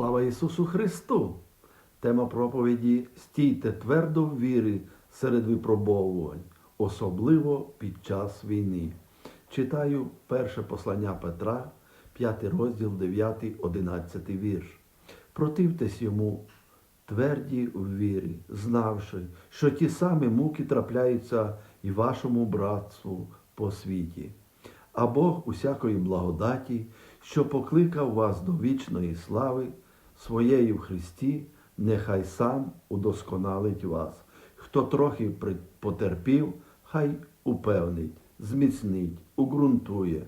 Слава Ісусу Христу! Тема проповіді Стійте твердо в вірі серед випробовувань, особливо під час війни. Читаю перше послання Петра, 5 розділ, 9, 11 вірш. Противтесь йому тверді в вірі, знавши, що ті самі муки трапляються і вашому братству по світі. А Бог усякої благодаті, що покликав вас до вічної слави, своєю в Христі, нехай сам удосконалить вас. Хто трохи потерпів, хай упевнить, зміцнить, уґрунтує.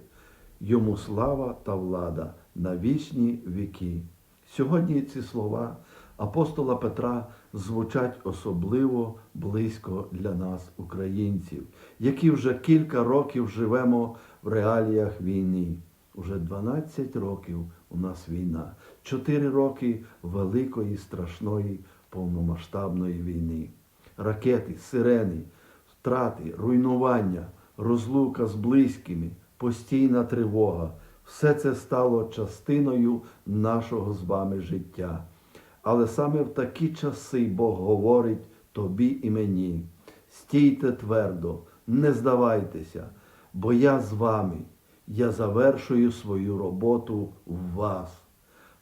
Йому слава та влада на вічні віки. Сьогодні ці слова апостола Петра звучать особливо близько для нас, українців, які вже кілька років живемо в реаліях війни. Уже 12 років у нас війна, 4 роки великої страшної повномасштабної війни. Ракети, сирени, втрати, руйнування, розлука з близькими, постійна тривога. Все це стало частиною нашого з вами життя. Але саме в такі часи Бог говорить тобі і мені. Стійте твердо, не здавайтеся, бо я з вами, я завершую свою роботу в вас.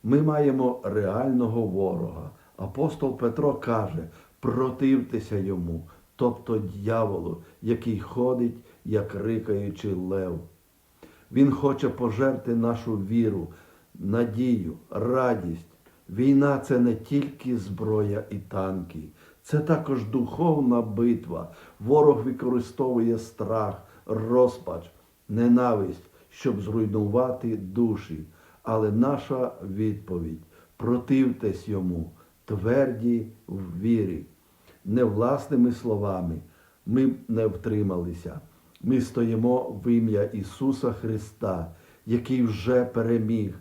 Ми маємо реального ворога. Апостол Петро каже, противтеся йому, тобто дьяволу, який ходить, як рикаючий лев. Він хоче пожерти нашу віру, надію, радість. Війна це не тільки зброя і танки, це також духовна битва. Ворог використовує страх, розпач, ненависть, щоб зруйнувати душі. Але наша відповідь противтесь йому, тверді в вірі, не власними словами. Ми не втрималися. Ми стоїмо в ім'я Ісуса Христа, який вже переміг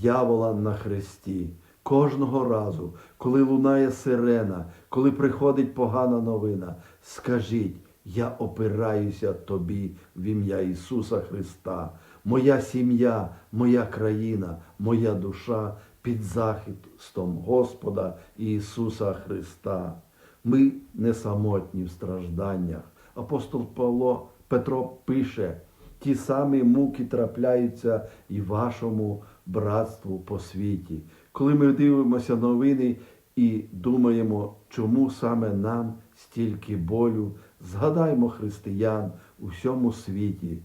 дьявола на хресті. Кожного разу, коли лунає сирена, коли приходить погана новина, скажіть, я опираюся тобі в ім'я Ісуса Христа. Моя сім'я, моя країна, моя душа під захистом Господа Ісуса Христа. Ми не самотні в стражданнях. Апостол Павло Петро пише, ті самі муки трапляються і вашому братству по світі. Коли ми дивимося новини і думаємо, чому саме нам стільки болю, згадаймо християн у всьому світі.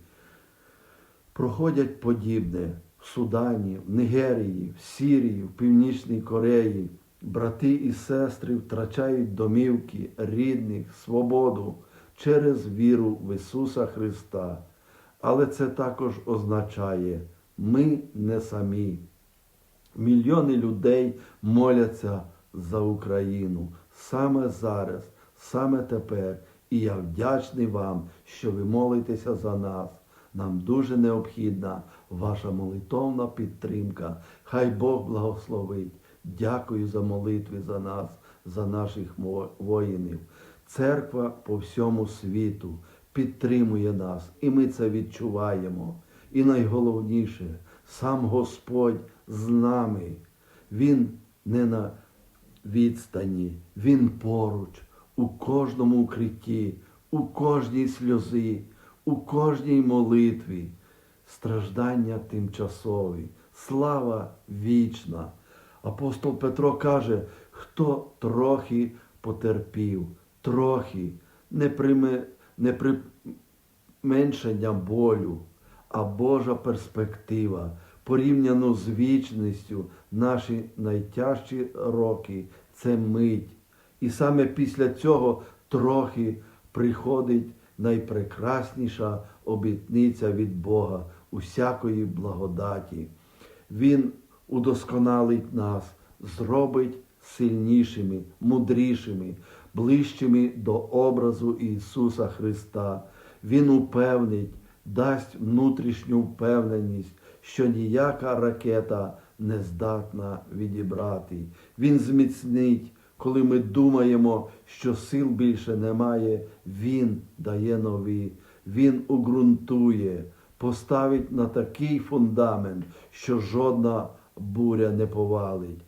Проходять подібне в Судані, в Нігерії, в Сірії, в Північній Кореї. Брати і сестри втрачають домівки, рідних, свободу через віру в Ісуса Христа. Але це також означає, ми не самі. Мільйони людей моляться за Україну саме зараз, саме тепер. І я вдячний вам, що ви молитеся за нас. Нам дуже необхідна ваша молитовна підтримка. Хай Бог благословить. Дякую за молитви за нас, за наших воїнів. Церква по всьому світу підтримує нас, і ми це відчуваємо. І найголовніше, сам Господь з нами. Він не на відстані, Він поруч, у кожному укритті, у кожній сльозі, у кожній молитві. Страждання тимчасові, слава вічна. Апостол Петро каже, хто трохи потерпів, трохи не, приме, не применшення болю, а Божа перспектива, порівняно з вічністю, наші найтяжчі роки це мить. І саме після цього трохи приходить найпрекрасніша обітниця від Бога усякої благодаті. Він удосконалить нас, зробить сильнішими, мудрішими, ближчими до образу Ісуса Христа. Він упевнить, дасть внутрішню впевненість, що ніяка ракета не здатна відібрати. Він зміцнить, коли ми думаємо, що сил більше немає, Він дає нові, Він уґрунтує, поставить на такий фундамент, що жодна буря не повалить.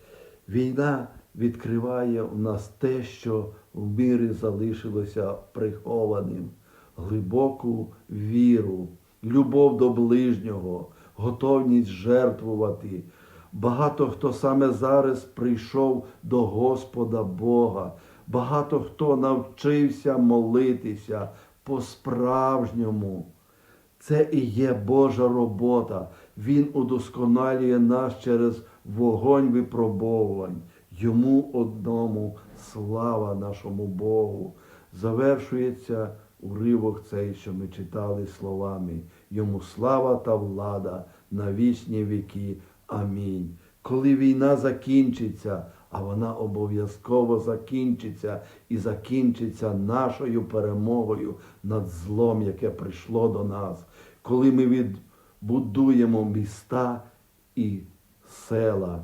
Війна відкриває в нас те, що в мірі залишилося прихованим, глибоку віру, любов до ближнього, готовність жертвувати. Багато хто саме зараз прийшов до Господа Бога, багато хто навчився молитися по-справжньому. Це і є Божа робота. Він удосконалює нас через вогонь випробовувань. Йому одному слава нашому Богу. Завершується уривок цей, що ми читали словами. Йому слава та влада на вічні віки. Амінь. Коли війна закінчиться, а вона обов'язково закінчиться і закінчиться нашою перемогою над злом, яке прийшло до нас, коли ми відбудуємо міста і села.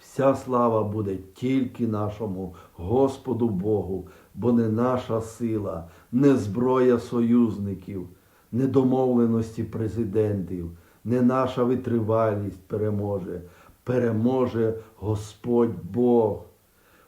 Вся слава буде тільки нашому Господу Богу, бо не наша сила, не зброя союзників, не домовленості президентів, не наша витривалість переможе, переможе Господь Бог.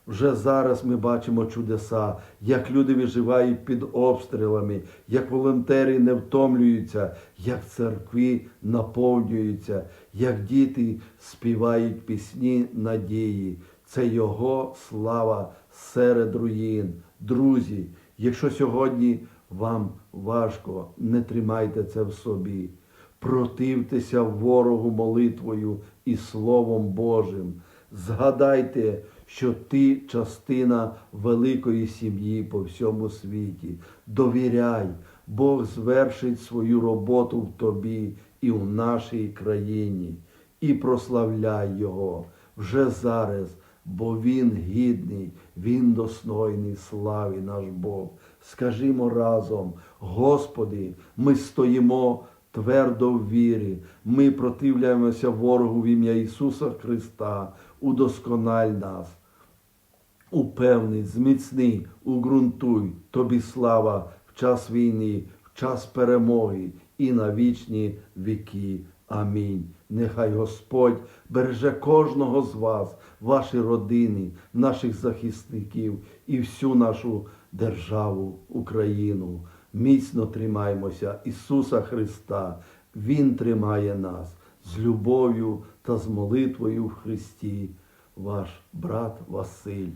Вже зараз ми бачимо чудеса, як люди виживають під обстрілами, як волонтери не втомлюються, як церкви наповнюються, як діти співають пісні надії. Це Його слава серед руїн. Друзі, якщо сьогодні вам важко, не тримайте це в собі. Противтеся ворогу молитвою і Словом Божим. Згадайте, що ти частина великої сім'ї по всьому світі. Довіряй, Бог звершить свою роботу в тобі і в нашій країні. І прославляй Його вже зараз, бо Він гідний, Він достойний слави наш Бог. Скажімо разом, Господи, ми стоїмо твердо в вірі. Ми противляємося ворогу в ім'я Ісуса Христа, удоскональ нас. Упевний, зміцни, уґрунтуй тобі слава в час війни, в час перемоги і на вічні віки. Амінь. Нехай Господь береже кожного з вас, ваші родини, наших захисників і всю нашу державу, Україну. Міцно тримаємося Ісуса Христа. Він тримає нас з любов'ю та з молитвою в Христі. Ваш брат Василь.